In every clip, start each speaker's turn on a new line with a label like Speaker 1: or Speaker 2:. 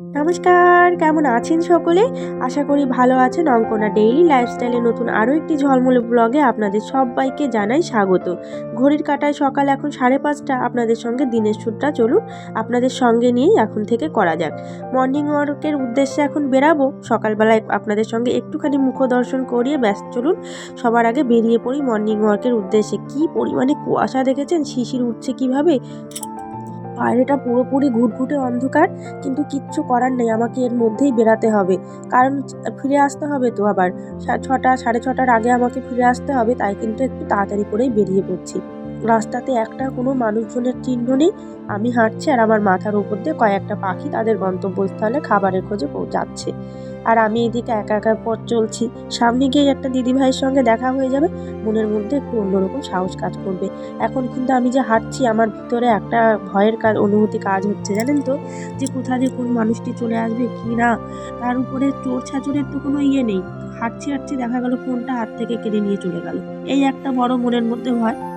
Speaker 1: নমস্কার, কেমন আছেন সকলে? আশা করি ভালো আছেন। অঙ্কনা ডেইলি লাইফস্টাইলে নতুন আরও একটি ঝলমলে ব্লগে আপনাদের সবাইকে জানাই স্বাগত। ঘড়ির কাটায় সকাল এখন সাড়ে পাঁচটা। আপনাদের সঙ্গে দিনের শ্যুটটা চলুন আপনাদের সঙ্গে নিয়েই এখন থেকে করা যাক। মর্নিং ওয়ার্কের উদ্দেশ্যে এখন বেরাবো। সকালবেলায় আপনাদের সঙ্গে একটুখানি মুখ দর্শন করিয়ে ব্যস্ত চলুন। সবার আগে বেরিয়ে পড়ি মর্নিং ওয়ার্কের উদ্দেশ্যে। কি পরিমাণে কুয়াশা দেখেছেন? শিশির উঠছে কীভাবে? বাইরেটা পুরোপুরি ঘুটঘুটে অন্ধকার, কিন্তু কিচ্ছু করার নেই, আমাকে এর মধ্যেই বেরাতে হবে। কারণ ফিরে আসতে হবে তো আবার। ছটা, সাড়ে ছটার আগে আমাকে ফিরে আসতে হবে, তাই কিন্তু একটু তাড়াতাড়ি করেই বেরিয়ে পড়ছি। রাস্তাতে একটা কোনো মানুষজনের চিহ্ন নেই। আমি হাঁটছি আর আমার মাথার উপর দিয়ে কয়েকটা পাখি তাদের গন্তব্যস্থলে খাবারের খোঁজে পৌঁছাচ্ছে। আর আমি এদিকে একা একা পথ চলছি। সামনে গিয়ে একটা দিদিভাইয়ের সঙ্গে দেখা হয়ে যাবে। মনের মধ্যে একটু অন্যরকম সাহস কাজ করবে। এখন কিন্তু আমি যে হাঁটছি, আমার ভিতরে একটা ভয়ের কাজ, অনুভূতি কাজ হচ্ছে, জানেন তো? যে কোথা দিয়ে কোন মানুষটি চলে আসবে, কি না? তার উপরে চোর ছাচুরের তো কোনো ইয়ে নেই। হাঁটছি হাঁটছি দেখা গেল ফোনটা হাত থেকে কেড়ে নিয়ে চলে গেল। এই একটা বড় মনের মধ্যে ভয়।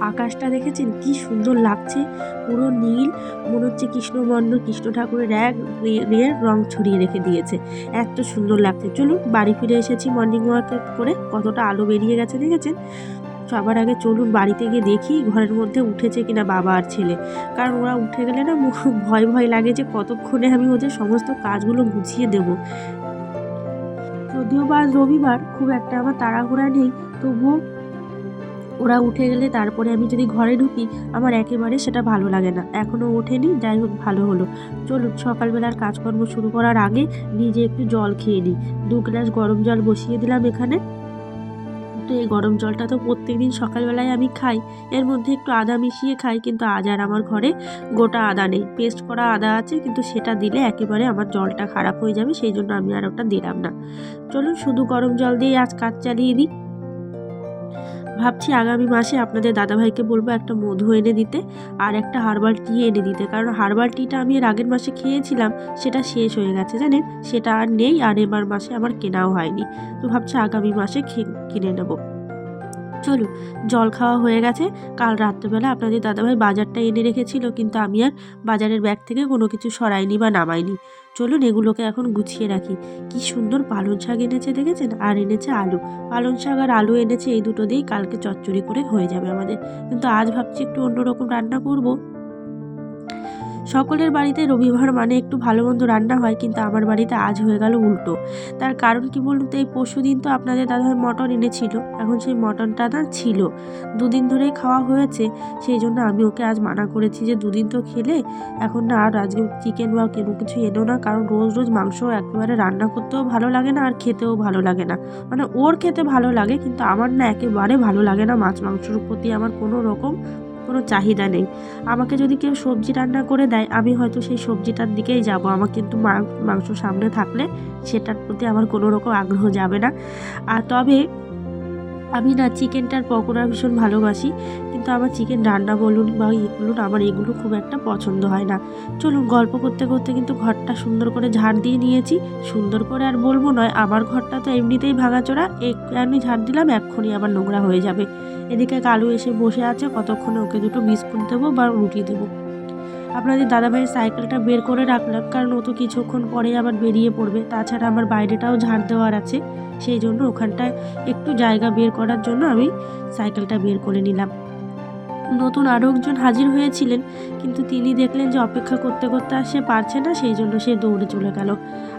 Speaker 1: আকাশটা দেখেছেন? কি সুন্দর লাগছে। পুরো নীল, মনে হচ্ছে কৃষ্ণবর্ণ কৃষ্ণ ঠাকুরের এক রে রং ছড়িয়ে রেখে দিয়েছে। এত সুন্দর লাগছে। চলুন, বাড়ি ফিরে এসেছি মর্নিং ওয়াক করে। কতটা আলো বেরিয়ে গেছে দেখেছেন? সবার আগে চলুন বাড়িতে গিয়ে দেখি ঘরের মধ্যে উঠেছে কিনা বাবা আর ছেলে। কারণ ওরা উঠে গেলে না ভয় ভয় লাগে যে কতক্ষণে আমি ওদের সমস্ত কাজগুলো গুছিয়ে দেব। যদিও বা রবিবার খুব একটা আমার তাড়াহুড়া নেই, তবুও ওরা উঠে গেলে তারপরে আমি যদি ঘরে ঢুকি, আমার একেবারে সেটা ভালো লাগে না। এখনও ওঠেনি, যাই হোক ভালো হলো। চলুন, সকালবেলার কাজকর্ম শুরু করার আগে নিজে একটু জল খেয়ে নিই। দু গ্লাস গরম জল বসিয়ে দিলাম এখানে। তো এই গরম জলটা তো প্রত্যেকদিন সকালবেলায় আমি খাই। এর মধ্যে একটু আদা মিশিয়ে খাই, কিন্তু আজ আর আমার ঘরে গোটা আদা নেই। পেস্ট করা আদা আছে, কিন্তু সেটা দিলে একেবারে আমার জলটা খারাপ হয়ে যাবে, সেই জন্য আমি আর ওটা দিলাম না। চলুন, শুধু গরম জল দিয়ে আজ কাজ চালিয়ে দিই ভাবছি আগামী মাসে আপনাদের দাদাভাইকে বলব একটা মধু এনে দিতে আর একটা হার্বাল টি এনে দিতে। কারণ হার্বাল টিটা আমি এর আগের মাসে খেয়েছিলাম, সেটা শেষ হয়ে গেছে, জানেন? সেটা আর নেই আর এবার মাসে আমার কেনাও হয়নি। তো ভাবছি আগামী মাসে কিনে নেব। চলুন, জল খাওয়া হয়ে গেছে। কাল রাত্রেবেলা আপনাদের দাদাভাই বাজারটা এনে রেখেছিল, কিন্তু আমি আর বাজারের ব্যাগ থেকে কোনো কিছু সরাইনি বা নামাইনি। চলুন এগুলোকে এখন গুছিয়ে রাখি। কি সুন্দর পালং শাক এনেছে, দেখেছেন? আর এনেছে আলু। পালং শাক আর আলু এনেছে, এই দুটো দিয়েই কালকে চচ্চড়ি করে হয়ে যাবে আমাদের। কিন্তু আজ ভাবছি একটু অন্যরকম রান্না করব। সকলের বাড়িতে রবিবার মানে একটু ভালো মন্দ রান্না হয়, কিন্তু আমার বাড়িতে আজ হয়ে গেল উল্টো। তার কারণ কি বলুন তো, এই পরশু দিন তো আপনাদের দাদাভাই মটন এনেছিল, এখন সেই মটনটা না ছিল। দুদিন ধরেই খাওয়া হয়েছে, সেই জন্য আমি ওকে আজ মানা করেছি যে দুদিন তো খেলে এখন না আর আজকে চিকেন বা কেন কিছু এনো না, কারণ রোজ রোজ মাংস একেবারে রান্না করতেও ভালো লাগে না আর খেতেও ভালো লাগে না। মানে ওর খেতে ভালো লাগে, কিন্তু আমার না একেবারে ভালো লাগে না মাছ মাংসর প্রতি আমার কোনো রকম কোনো চাহিদা নেই। আমাকে যদি কেউ সবজি রান্না করে দেয়, আমি হয়তো সেই সবজিটার দিকেই যাব। আমার কিন্তু মাংস সামনে থাকলে সেটার প্রতি আমার কোনো রকম আগ্রহ যাবে না। আর তবে আমি না চিকেনটার পকোড়া ভীষণ ভালোবাসি। কিন্তু আমার চিকেন রান্না বলুন বা ইয়ে বলুন, আমার এগুলো খুব একটা পছন্দ হয় না। চলুন, গল্প করতে করতে কিন্তু ঘরটা সুন্দর করে ঝাড় দিয়ে নিয়েছি। সুন্দর করে আর বলব নয়, আমার ঘরটা তো এমনিতেই ভাঙাচোরা। আমি ঝাড় দিলাম, এক্ষুনি আবার নোংরা হয়ে যাবে। এদিকে কালু এসে বসে আছে, কতক্ষণে ওকে দুটো বিস্কুট দেবো বা রুটি দেবো। আপনাদের দাদাভাইয়ের সাইকেলটা বের করে রাখলাম, কারণ ও তো কিছুক্ষণ পরে আবার বেরিয়ে পড়বে। তাছাড়া আমার বাইরেটাও ঝাড় দেওয়ার আছে, সেই জন্য ওখানটায় একটু জায়গা বের করার জন্য আমি সাইকেলটা বের করে নিলাম। নতুন আরও একজন হাজির হয়েছিলেন, কিন্তু তিনি দেখলেন যে অপেক্ষা করতে করতে আর সে পারছে না, সেই জন্য সে দৌড়ে চলে গেল।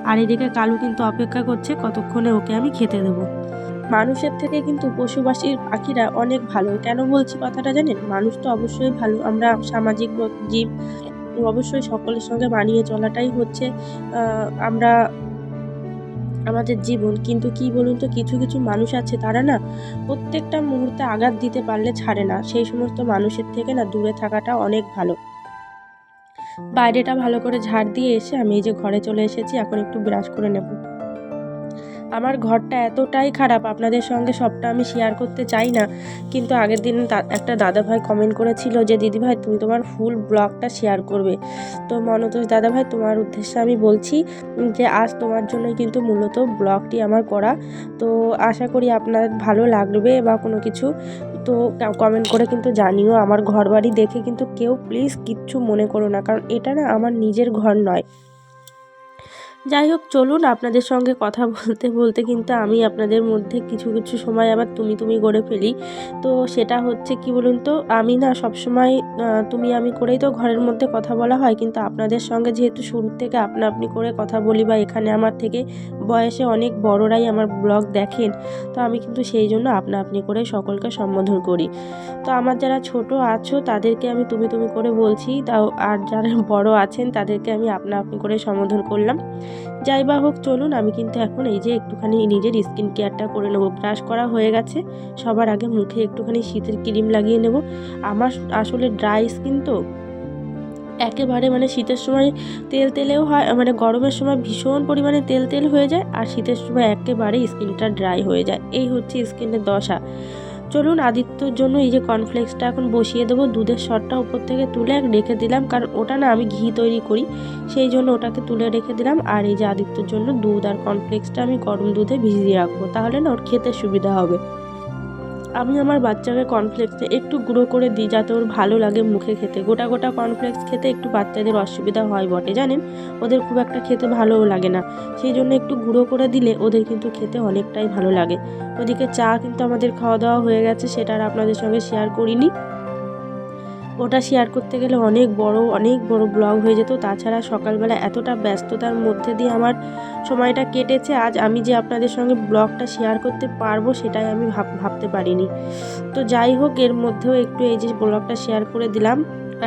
Speaker 1: আর এদিকে কালু কিন্তু অপেক্ষা করছে, কতক্ষণে ওকে আমি খেতে দেবো। মানুষের থেকে কিন্তু পশুপাখির পাখিরা অনেক ভালো। কেন বলছি কথাটা জানেন? মানুষ তো অবশ্যই ভালো। আমরা সামাজিক জীব অবশ্যই সকলের সঙ্গে মানিয়ে চলাটাই হচ্ছে আমরা আমাদের জীবন, কিন্তু কি বলুন তো, কিছু কিছু মানুষ আছে, তারা না প্রত্যেকটা মুহূর্তে আঘাত দিতে পারলে ছাড়ে না। সেই সমস্ত মানুষের থেকে না দূরে থাকাটা অনেক ভালো। বাইরেটা ভালো করে ঝাড় দিয়ে এসে আমি এই যে ঘরে চলে এসেছি, এখন একটু ব্রাশ করে নেব। আমার ঘরটা এতটাই খারাপ, আপনাদের সঙ্গে সবটা আমি শেয়ার করতে চাই না। কিন্তু আগের দিন একটা দাদাভাই কমেন্ট করেছিল যে, দিদিভাই, তুমি তোমার ফুল ব্লগটা শেয়ার করবে। তো মনতোষ, দাদাভাই, তোমার উদ্দেশ্যে আমি বলছি যে, আজ তোমার জন্যই কিন্তু মূলত ব্লগটি আমার করা। তো আশা করি আপনার ভালো লাগবে বা কোনো কিছু, তো কমেন্ট করে কিন্তু জানিও। আমার ঘর বাড়ি দেখে কিন্তু কেউ প্লিজ কিচ্ছু মনে করো না, কারণ এটা না আমার নিজের ঘর নয়। যাই হোক, চলুন আপনাদের সঙ্গে কথা বলতে বলতে কিন্তু আমি আপনাদের মধ্যে কিছু কিছু সময় আবার তুমি তুমি গড়ে ফেলি। তো সেটা হচ্ছে কি বলুন তো, আমি না সব সময় তুমি, আমি করেই তো ঘরের মধ্যে কথা বলা হয়, কিন্তু আপনাদের সঙ্গে যেহেতু শুরু থেকে আপনা, আপনি করে কথা বলি বা এখানে আমার থেকে বয়সে অনেক বড়রাই আমার ব্লগ দেখেন, তো আমি কিন্তু সেই জন্য আপনা আপনি করে সকলকে সম্বোধন করি। তো আমার যারা ছোট আছো, তাদেরকে আমি তুমি তুমি করে বলছি, তাও আর যারা বড় আছেন, তাদেরকে আমি আপনা আপনি করে সম্বোধন করলাম। যাই বা হোক, চলুন, আমি কিন্তু এখন এই যে একটুখানি নিজের স্কিন কেয়ারটা করে নেব। ব্রাশ করা হয়ে গেছে, সবার আগে মুখে একটুখানি শীতের ক্রিম লাগিয়ে নেব। আমার আসলে ড্রাই স্কিন তো একেবারে মানে শীতের সময় তেল তেলেও হয় মানে গরমের সময় ভীষণ পরিমাণে তেল তেল হয়ে যায় আর শীতের সময় একেবারে স্কিনটা ড্রাই হয়ে যায়। এই হচ্ছে স্কিনের দশা। চলুন আদিত্যর জন্য এই যে কর্নফ্লেক্সটা এখন বসিয়ে দেবো। দুধের শটটা উপর থেকে তুলে রেখে দিলাম, কারণ ওটা না আমি ঘি তৈরি করি, সেই জন্য ওটাকে তুলে রেখে দিলাম। আর এই যে আদিত্যর জন্য দুধ আর কর্নফ্লেক্সটা আমি গরম দুধে ভিজিয়ে রাখব, তাহলে না ওর খেতে সুবিধা হবে। আমি আমার বাচ্চাকে কর্নফ্লেক্সে একটু গুঁড়ো করে দিই যাতে ওর ভালো লাগে মুখে খেতে। গোটা গোটা কর্নফ্লেক্স খেতে একটু বাচ্চাদের অসুবিধা হয় বটে, জানেন? ওদের খুব একটা খেতে ভালোও লাগে না। সেই জন্য একটু গুঁড়ো করে দিলে ওদের কিন্তু খেতে অনেকটাই ভালো লাগে। ওদিকে চা কিন্তু আমাদের খাওয়া দাওয়া হয়ে গেছে, সেটা আর আপনাদের সঙ্গে শেয়ার করিনি। ওটা শেয়ার করতে গেলে অনেক বড় অনেক বড় ব্লগ হয়ে যেত। তাছাড়া সকালবেলা এতটা ব্যস্ততার মধ্যে দিয়ে আমার সময়টা কেটেছে, আজ আমি যে আপনাদের সঙ্গে ব্লগটা শেয়ার করতে পারব সেটাই আমি ভাব, ভাবতে পারিনি। তো যাই হোক, এর মধ্যেও একটু এই যে ব্লগটা শেয়ার করে দিলাম।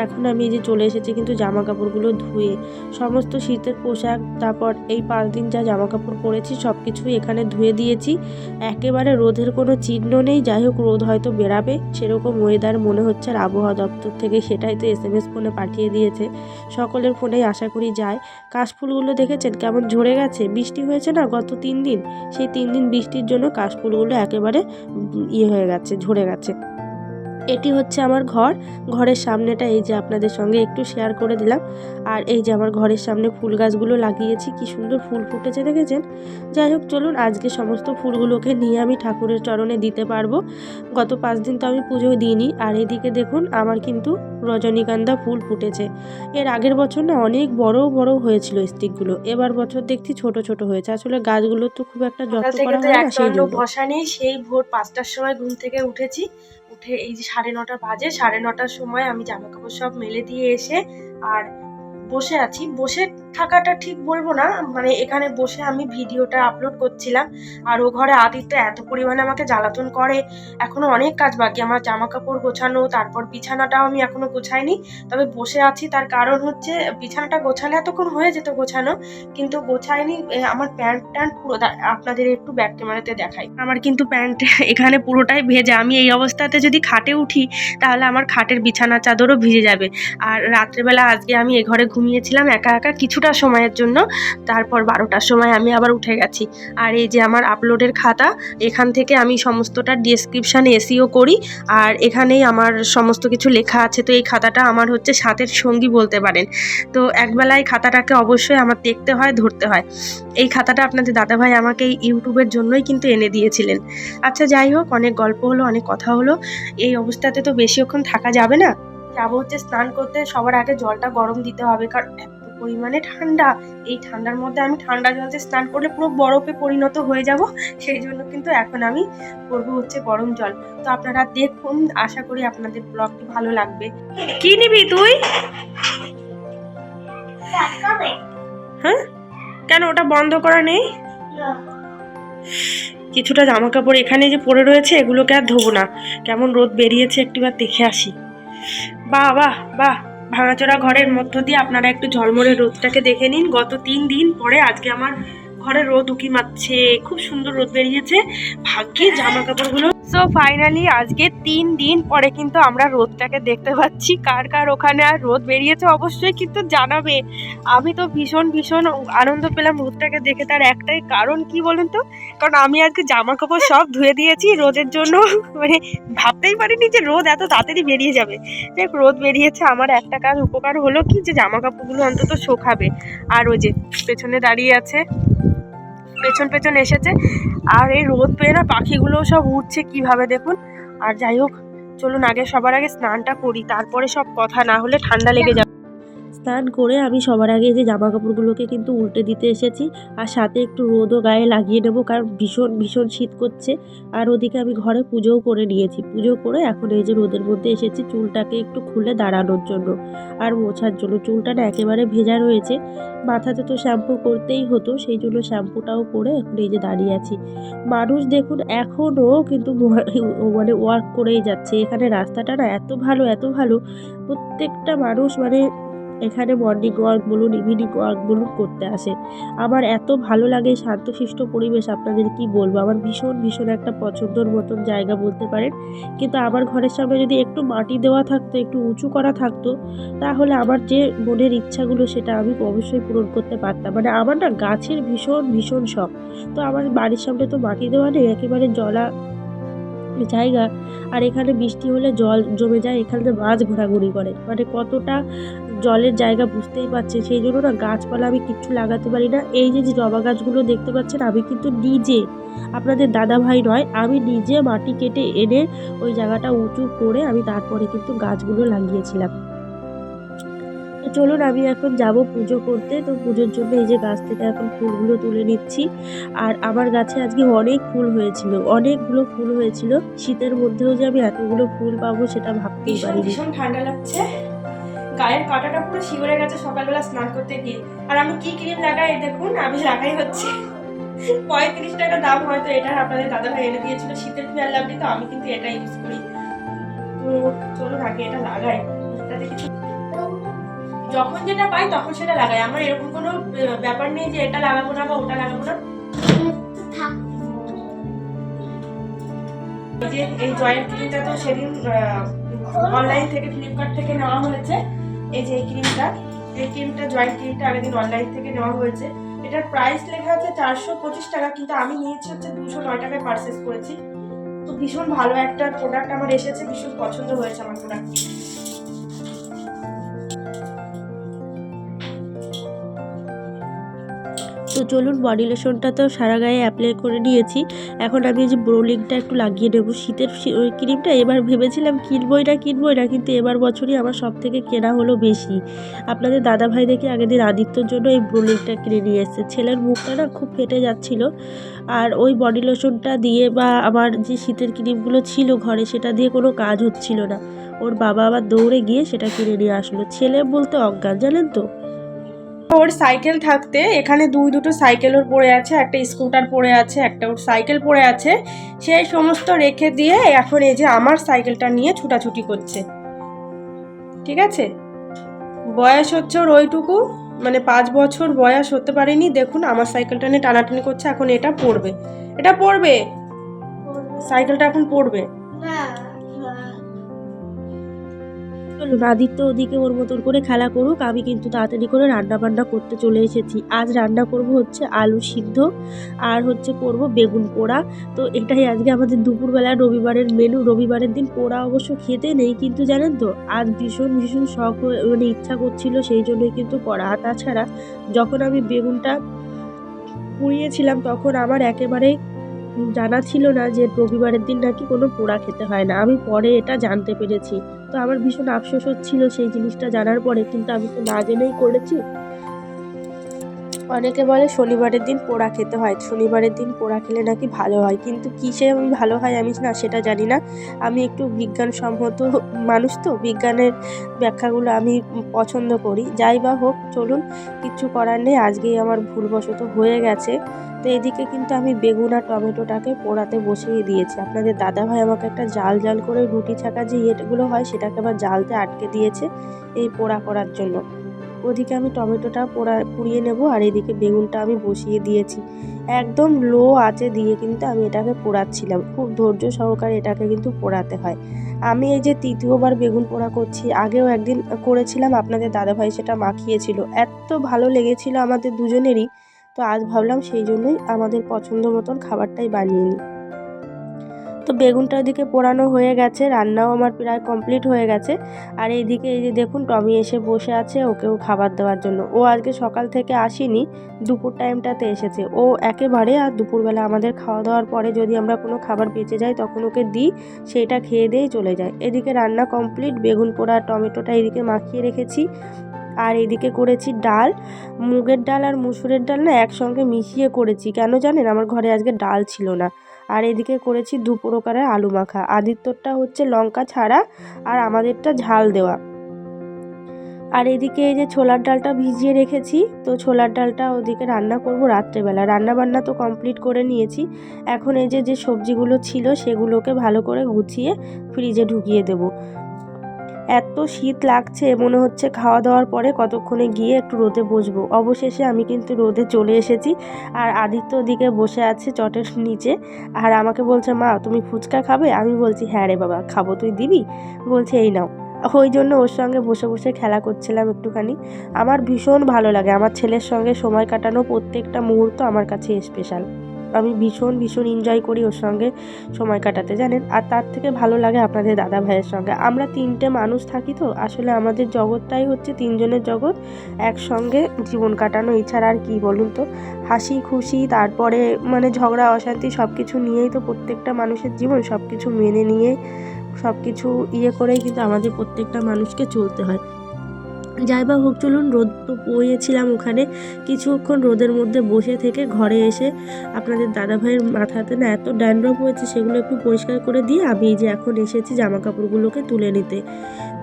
Speaker 1: এখন আমি এই যে চলে এসেছি কিন্তু জামা কাপড়গুলো ধুয়ে, সমস্ত শীতের পোশাক, তারপর এই পাঁচ দিন যা জামা কাপড় পরেছি সব কিছুই এখানে ধুয়ে দিয়েছি। একেবারে রোদের কোনো চিহ্ন নেই, যাই হোক রোদ হয়তো বেরাবে, সেরকম ওয়েদার মনে হচ্ছে আর আবহাওয়া দপ্তর থেকে সেটাই তো এস এম এস ফোনে পাঠিয়ে দিয়েছে। সকলের ফোনেই আশা করি যায়। কাশফুলগুলো দেখেছেন? কেমন ঝরে গেছে? বৃষ্টি হয়েছে না গত তিন দিন? সেই তিন দিন বৃষ্টির জন্য কাশফুলগুলো একেবারে ইয়ে হয়ে গেছে, ঝরে গেছে। এটি হচ্ছে আমার ঘর। ঘরের সামনেটা এই যে আপনাদের সঙ্গে একটু শেয়ার করে দিলাম। আর এই যে আমার ঘরের সামনে ফুল গাছগুলো লাগিয়েছি কি সুন্দর ফুল ফুটেছে দেখেছেন? যাই হোক চলুন আজকে সমস্ত ফুলগুলোকে নিয়ে আমি ঠাকুরের চরণে দিতে পারব। গত পাঁচ দিন তো আমি পুজো দিইনি। আর এদিকে দেখুন আমার কিন্তু রজনীগন্ধা ফুল ফুটেছে। এর আগের বছর না অনেক বড় বড় হয়েছিল স্টিকগুলো এবার বছর দেখছি ছোট ছোট হয়েছে। আসলে গাছগুলো তো খুব একটা যত্ন করা হয় না সেই
Speaker 2: ভোর পাঁচটার সময় ঘুম থেকে উঠেছি। উঠে এই যে সাড়ে নটা বাজে, সাড়ে নটার সময় আমি জামা কাপড় সব মেলে দিয়ে এসে আর বসে আছি। বসে থাকাটা ঠিক বলব না। মানে এখানে বসে আমি ভিডিওটা আপলোড করছিলাম। আর ও ঘরে আদিত্য এত পরিমাণে আমাকে জ্বালাতন করে। এখনও অনেক কাজ বাকি। আমার জামা কাপড় গোছানো, তারপর বিছানাটাও আমি এখনও গোছাইনি। তবে বসে আছি। তার কারণ হচ্ছে, বিছানাটা গোছালে এতক্ষণ হয়ে যেত গোছানো। কিন্তু গোছাইনি। আমার প্যান্ট ট্যান্ট পুরো আপনাদের একটু ব্যাক ক্যামেরাতে দেখাই। আমার কিন্তু প্যান্ট এখানে পুরোটাই ভেজা। আমি এই অবস্থাতে যদি খাটে উঠি, তাহলে আমার খাটের বিছানা চাদরও ভিজে যাবে। আর রাত্রেবেলা আজকে আমি এ ঘরে ঘুমিয়েছিলাম একা একা কিছুটা সময়ের জন্য। তারপর বারোটার সময় আমি আবার উঠে গেছি। আর এই যে আমার আপলোডের খাতা, এখান থেকে আমি সমস্তটা ডিসক্রিপশানে এসিও করি। আর এখানেই আমার সমস্ত কিছু লেখা আছে। তো এই খাতাটা আমার হচ্ছে সাথের সঙ্গী বলতে পারেন। তো একবেলায় খাতাটাকে অবশ্যই আমার দেখতে হয়, ধরতে হয়। এই খাতাটা আপনাদের দাদাভাই আমাকে ইউটিউবের জন্যই কিন্তু এনে দিয়েছিলেন। আচ্ছা যাই হোক, অনেক গল্প হলো, অনেক কথা হলো। এই অবস্থাতে তো বেশিক্ষণ থাকা যাবে না? যাব হচ্ছে স্নান করতে, সবার আগে জলটা গরম দিতে হবে, কারণ এত পরিমাণে ঠান্ডা। এই ঠান্ডার মধ্যে আমি ঠান্ডা জলতে স্নান করলে পুরো বরফে পরিণত হয়ে যাব, সেই জন্য কিন্তু এখন আমি করব হচ্ছে গরম জল। তো আপনারা দেখুন, আশা করি আপনাদের ব্লগটি ভালো লাগবে। কি নিবি তুই? হ্যাঁ? কেন ওটা বন্ধ করা নেই? কিছুটা জামা কাপড় এখানে যে পড়ে রয়েছে, এগুলোকে আর ধোবো না। কেমন রোদ বেরিয়েছে একটিবার দেখে আসি। বাহ বাহ বাহ। ভাঙাচোরা ঘরের মধ্য দিয়ে আপনারা একটু ঝলমলে রোদটাকে দেখে নিন। গত তিন দিন পরে আজকে আমার ঘরে রোদ উকি মারছে। খুব সুন্দর রোদ বেরিয়েছে। ভাগ্যে জামা কাপড়গুলো সো ফাইনালি আজকে তিন দিন পরে কিন্তু আমরা রোদটাকে দেখতে পাচ্ছি। কার কার ওখানে আর রোদ বেরিয়েছে অবশ্যই কিন্তু জানাবে। আমি তো ভীষণ ভীষণ আনন্দ পেলাম রোদটাকে দেখে। তার একটাই কারণ কি বলুন তো? কারণ আমি আজকে জামা কাপড় সব ধুয়ে দিয়েছি রোদের জন্য। মানে ভাবতেই পারিনি যে রোদ এত তাড়াতাড়ি বেরিয়ে যাবে। দেখ রোদ বেরিয়েছে। আমার একটা কাজ উপকার হলো কি? যে জামা কাপড়গুলো অন্তত শোকাবে। আর ওই যে পেছনে দাঁড়িয়ে আছে। পেছন পেছন এসেছে। আর এই রোদ পেয়ে না পাখিগুলোও সব উঠছে কীভাবে দেখুন? আর যাই হোক, চলুন আগে সবার আগে স্নানটা করি, তারপরে সব কথা না হলে ঠান্ডা লেগে যাবে।
Speaker 1: স্নান করে আমি সবার আগে যে জামা কাপড়গুলোকে কিন্তু উল্টে দিতে এসেছি। আর সাথে একটু রোদও গায়ে লাগিয়ে নেব, কারণ ভীষণ ভীষণ শীত করছে। আর ওদিকে আমি ঘরে পুজোও করে নিয়েছি। পুজো করে এখন এই যে রোদের মধ্যে এসেছি চুলটাকে একটু খুলে দাঁড়ানোর জন্য। আর মোছার জন্য চুলটা না একেবারে ভেজা রয়েছে। মাথাতে তো শ্যাম্পু করতেই হতো, সেই জন্য শ্যাম্পুটাও করে এখন এই যে দাঁড়িয়ে আছি। মানুষ দেখুন এখনও কিন্তু মানে ওয়ার্ক করেই যাচ্ছে। এখানে রাস্তাটা না এত ভালো এত ভালো। প্রত্যেকটা মানুষ মানে এখানে মর্নিং ওয়ার্ক বলুন ইভিনিং ওয়ার্ক বলুন করতে আসে। আমার এত ভালো লাগে শান্তশিষ্ট পরিবেশ, আপনাদের কি বলব? আমার ভীষণ ভীষণ একটা পছন্দর মতন জায়গা বলতে পারেন। কিন্তু আমার ঘরের সামনে যদি একটু মাটি দেওয়া থাকতো, একটু উঁচু করা থাকতো, তাহলে আমার যে মনের ইচ্ছাগুলো সেটা আমি অবশ্যই পূরণ করতে পারতাম। মানে আমার না গাছের ভীষণ ভীষণ শখ। তো আমার বাড়ির সামনে তো মাটি দেওয়া নেই, একেবারে জলা জায়গা। আর এখানে বৃষ্টি হলে জল জমে যায়, এখানে মাছ ঘোরাঘুরি করে। মানে কতটা জলের জায়গা বুঝতেই পারছে। সেই জন্য না গাছপালা আমি কিচ্ছু লাগাতে পারি না। এই যে জবা গাছগুলো দেখতে পাচ্ছেন আমি কিন্তু নিজে আপনাদের দাদা ভাই নয় আমি নিজে মাটি কেটে এনে ওই জায়গাটা উঁচু করে আমি তারপরে কিন্তু গাছগুলো লাগিয়েছিলাম। তো চলুন আমি এখন যাব পুজো করতে। তো পুজোর জন্য এই যে গাছ থেকে এখন ফুলগুলো তুলে নিচ্ছি। আর আমার গাছে আজকে অনেক ফুল হয়েছিল অনেকগুলো ফুল হয়েছিল। শীতের মধ্যেও যে আমি এতগুলো ফুল পাবো সেটা ভাবতেই পারি
Speaker 2: ভীষণ ঠান্ডা লাগছে। গায়ের কাঁটাটা পুরো শিওরে গেছে সকালবেলা স্নান করতে গিয়ে। আর আমি কি ক্রিম লাগাই দেখুন, আমি লাগাই হচ্ছে। পঁয়ত্রিশ টাকা দাম হয়তো এটা আপনাদের দাদা ভাই এনে দিয়েছিল, শীতের ফেয়ার লাভলি তো আমি কিন্তু এটা ইউজ করি। তো চলুন আগে এটা লাগাই। যখন যেটা পাই তখন সেটা লাগাই। আমার এরকম কোনো ব্যাপার নেই যে এটা লাগাবো না বা ওটা লাগাবো না। যে এই জয়েন্ট ক্রিমটা তো সেদিন অনলাইন থেকে ফ্লিপকার্ট থেকে নেওয়া হয়েছে। এই যে এই ক্রিমটা এই ক্রিমটা জয়েন্ট ক্রিমটা আগের দিন অনলাইন থেকে নেওয়া হয়েছে। এটার প্রাইস লেখা আছে চারশো পঁচিশ টাকা, কিন্তু আমি নিয়েছি হচ্ছে দুশো নয় টাকায় পারচেস করেছি। তো ভীষণ ভালো একটা প্রোডাক্ট আমার এসেছে, ভীষণ পছন্দ হয়েছে আমার প্রোডাক্ট
Speaker 1: তো চলুন বডি লোশনটা তো সারা গায়ে অ্যাপ্লাই করে নিয়েছি। এখন আমি যে ব্রোলিংটা একটু লাগিয়ে নেব। শীতের ওই ক্রিমটা এবার ভেবেছিলাম কিনবই না কিনবই না, কিন্তু এবার বছরই আমার সব থেকে কেনা হলো বেশি। আপনাদের দাদা ভাই দেখে আগের দিন আদিত্যর জন্য এই ব্রোলিংটা কিনে নিয়ে এসেছে। ছেলের মুখটা না খুব ফেটে যাচ্ছিল। আর ওই বডি লোশনটা দিয়ে বা আমার যে শীতের ক্রিমগুলো ছিল ঘরে, সেটা দিয়ে কোনো কাজ হচ্ছিল না। ওর বাবা আবার দৌড়ে গিয়ে সেটা কিনে নিয়ে আসলো। ছেলে বলতে অজ্ঞান, জানেন তো?
Speaker 2: ওর সাইকেল থাকতে এখানে দুই দুটো সাইকেল ওর পড়ে আছে একটা স্কুটার পড়ে আছে একটা ওর সাইকেল পড়ে আছে। সেই সমস্ত রেখে দিয়ে এখন এই যে আমার সাইকেলটা নিয়ে ছুটাছুটি করছে। ঠিক আছে? বয়স হচ্ছে ওর ওইটুকু মানে পাঁচ বছর বয়স হতে পারেনি। দেখুন আমার সাইকেলটা নিয়ে টানাটানি করছে এখন এটা পড়বে। এটা পড়বে? সাইকেলটা এখন পড়বে?
Speaker 1: চলুন ওদিকে ওর মতন করে খেলা করুক, আমি কিন্তু তাড়াতাড়ি করে রান্না বান্না করতে চলে এসেছি। আজ রান্না করব হচ্ছে আলু সিদ্ধ, আর হচ্ছে করব বেগুন পোড়া। তো এটাই আজকে আমাদের দুপুরবেলা, রবিবারের মেনু রবিবারের দিন পোড়া অবশ্য খেতে নেই কিন্তু জানেন তো, আজ ভীষণ ভীষণ শখ মানে ইচ্ছা করছিল সেই জন্যই কিন্তু করা। আর তাছাড়া যখন আমি বেগুনটা পুড়িয়েছিলাম, তখন আমার একেবারেই জানা ছিল না যে রবিবারের দিন নাকি কোনো পোড়া খেতে হয় না। আমি পরে এটা জানতে পেরেছি। তো আমার ভীষণ আফসোস হচ্ছিল সেই জিনিসটা জানার পরে, কিন্তু আমি তো না জেনেই করেছি। অনেকে বলে শনিবারের দিন পোড়া খেতে হয়। শনিবারের দিন পোড়া খেলে নাকি ভালো হয়। কিন্তু কিসে আমি ভালো হয় আমি না, সেটা জানি না। আমি একটু বিজ্ঞানসম্মত মানুষ তো, বিজ্ঞানের ব্যাখ্যাগুলো আমি পছন্দ করি। যাই বা হোক, চলুন কিচ্ছু করার নেই। আজকেই আমার ভুলবশত হয়ে গেছে। তো এদিকে কিন্তু আমি বেগুন আর টমেটোটাকে পোড়াতে বসিয়ে দিয়েছি। আপনাদের দাদাভাই আমাকে একটা জাল জাল করে রুটি ছাকা যে ইয়েগুলো হয়, সেটাকে আবার জালতে আটকে দিয়েছে এই পোড়া করার জন্য। ওদিকে আমি টমেটোটা পোড়া পুড়িয়ে নেব আর এদিকে বেগুনটা আমি বসিয়ে দিয়েছি। একদম লো আঁচে দিয়ে কিন্তু আমি এটাকে পোড়াচ্ছিলাম। খুব ধৈর্য সহকারে এটাকে কিন্তু পোড়াতে হয়। আমি এই যে তৃতীয়বার বেগুন পোড়া করছি, আগেও একদিন করেছিলাম, আপনাদের দাদাভাই সেটা মাখিয়েছিল। এত ভালো লেগেছিল আমাদের দুজনেরই, তো আজ ভাবলাম সেই জন্যই আমাদের পছন্দ মতন খাবারটাই বানিয়ে নিই। তো বেগুনটা ওদিকে পোড়ানো হয়ে গেছে, রান্নাও আমার প্রায় কমপ্লিট হয়ে গেছে। আর এইদিকে এই যে দেখুন, টমি এসে বসে আছে ওকেও খাবার দেওয়ার জন্য। ও আজকে সকাল থেকে আসেনি, দুপুর টাইমটাতে এসেছে। ও একেবারে আর দুপুরবেলা আমাদের খাওয়া দাওয়ার পরে যদি আমরা কোনো খাবার বেঁচে যাই, তখন ওকে দিই সেইটা খেয়ে দিয়েই চলে যায়। এদিকে রান্না কমপ্লিট বেগুন পোড়া, টমেটোটা এদিকে মাখিয়ে রেখেছি। আর এদিকে করেছি ডাল, মুগের ডাল আর মুসুরের ডাল না একসঙ্গে মিশিয়ে করেছি। কেন জানেন? আমার ঘরে আজকে ডাল ছিল না। আর এদিকে করেছি দু প্রকারের আলু মাখা। আদিত্যরটা হচ্ছে লঙ্কা ছাড়া আর আমাদেরটা ঝাল দেওয়া। আর এদিকে এই যে ছোলার ডালটা ভিজিয়ে রেখেছি, তো ছোলার ডালটা ওদিকে রান্না করব রাত্রেবেলা। রান্না বান্না তো কমপ্লিট করে নিয়েছি। এখন এই যে যে সবজিগুলো ছিল সেগুলোকে ভালো করে গুছিয়ে ফ্রিজে ঢুকিয়ে দেব। এত শীত লাগছে, মনে হচ্ছে খাওয়া দাওয়ার পরে কতক্ষণে গিয়ে একটু রোদে বসবো। অবশেষে আমি কিন্তু রোদে চলে এসেছি আর আদিত্য ওদিকে বসে আছে চটের নিচে আর আমাকে বলছে, মা, তুমি ফুচকা খাবে? আমি বলছি হ্যাঁ রে বাবা, খাব, তুই দিবি? বলছে, এই নাও। ওই জন্য ওর সঙ্গে বসে বসে খেলা করছিলাম একটুখানি। আমার ভীষণ ভালো লাগে, আমার ছেলের সঙ্গে সময় কাটানো প্রত্যেকটা মুহূর্ত আমার কাছে স্পেশাল আমি ভীষণ ভীষণ এনজয় করি ওর সঙ্গে সময় কাটাতে, জানেন? আর তার থেকে ভালো লাগে আপনাদের দাদা ভাইয়ের সঙ্গে। আমরা তিনটে মানুষ থাকি তো, আসলে আমাদের জগৎটাই হচ্ছে তিনজনের জগৎ, একসঙ্গে জীবন কাটানো। এছাড়া আর কী বলুন তো? হাসি, খুশি, তারপরে মানে ঝগড়া, অশান্তি সব কিছু নিয়েই তো প্রত্যেকটা মানুষের জীবন। সব কিছু মেনে নিয়ে সব কিছু ইয়ে করেই কিন্তু আমাদের প্রত্যেকটা মানুষকে চলতে হয়। যাই বা হোক, চলুন রোদ তো বইয়েছিলাম ওখানে। কিছুক্ষণ রোদের মধ্যে বসে থেকে ঘরে এসে আপনাদের দাদাভাইয়ের মাথাতে না এত ড্যান্ড্রফ হয়েছে, সেগুলো একটু পরিষ্কার করে দিয়ে আমি যে এখন এসেছি জামা কাপড়গুলোকে তুলে নিতে।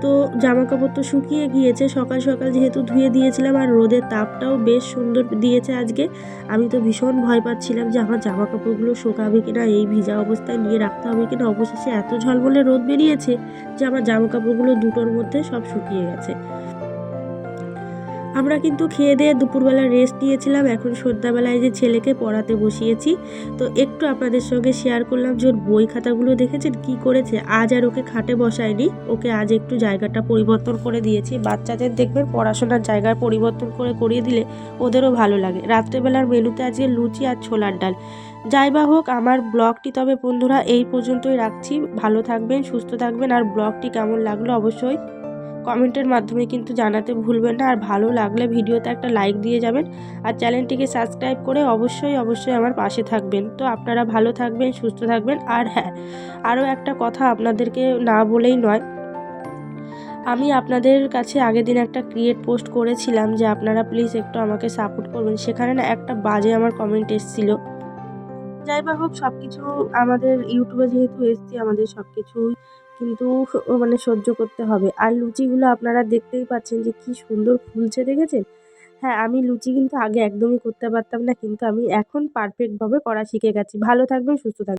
Speaker 1: তো জামা কাপড় তো শুকিয়ে গিয়েছে, সকাল সকাল যেহেতু ধুয়ে দিয়েছিলাম আর রোদের তাপটাও বেশ সুন্দর দিয়েছে আজকে, আমি তো ভীষণ ভয় পাচ্ছিলাম যে আমার জামা কাপড়গুলো শুকাবে কিনা, এই ভিজা অবস্থায় নিয়ে রাখতে হবে কিনা। অবশেষে এত ঝলমলে রোদ বেরিয়েছে যে আমার জামা কাপড়গুলো দুটোর মধ্যে সব শুকিয়ে গেছে। আমরা কিন্তু খেয়ে দিয়ে দুপুরবেলা রেস্ট নিয়েছিলাম। এখন সন্ধ্যাবেলায় যে ছেলেকে পড়াতে বসিয়েছি, তো একটু আপনাদের সঙ্গে শেয়ার করলাম যে ওর বই খাতাগুলো দেখেছেন? কি করেছে? আজ আর ওকে খাটে বসায়নি। ওকে আজ একটু জায়গাটা পরিবর্তন করে দিয়েছি। বাচ্চাদের দেখবেন পড়াশোনার জায়গার পরিবর্তন করে করিয়ে দিলে ওদেরও ভালো লাগে। রাত্রেবেলার মেনুতে আজকে লুচি আর ছোলার ডাল। যাই বা হোক, আমার ব্লগটি তবে বন্ধুরা এই পর্যন্তই রাখছি। ভালো থাকবেন, সুস্থ থাকবেন, আর ব্লগটি কেমন লাগল অবশ্যই কমেন্টের মাধ্যমে কিন্তু জানাতে ভুলবেন না। আর ভালো লাগলে ভিডিওতে একটা লাইক দিয়ে যাবেন। আর চ্যানেলটিকে সাবস্ক্রাইব করে অবশ্যই অবশ্যই আমার পাশে থাকবেন। তো আপনারা ভালো থাকবেন, সুস্থ থাকবেন। আর হ্যাঁ আরও একটা কথা আপনাদেরকে না বলেই নয়। আমি আপনাদের কাছে আগের দিন একটা ক্রিয়েট পোস্ট করেছিলাম যে আপনারা প্লিজ একটু আমাকে সাপোর্ট করবেন। সেখানে না একটা বাজে আমার কমেন্ট এসেছিল। যাই বা হোক সব কিছু আমাদের ইউটিউবে যেহেতু এসছি, আমাদের সব কিছুই কিন্তু মানে সহ্য করতে হবে। আর লুচিগুলো আপনারা দেখতেই পাচ্ছেন যে কি সুন্দর ফুলছে, দেখেছেন? হ্যাঁ আমি লুচি কিন্তু আগে একদমই করতে পারতাম না, কিন্তু আমি এখন পারফেক্টভাবে করা শিখে গেছি। ভালো থাকবেন, সুস্থ থাকবেন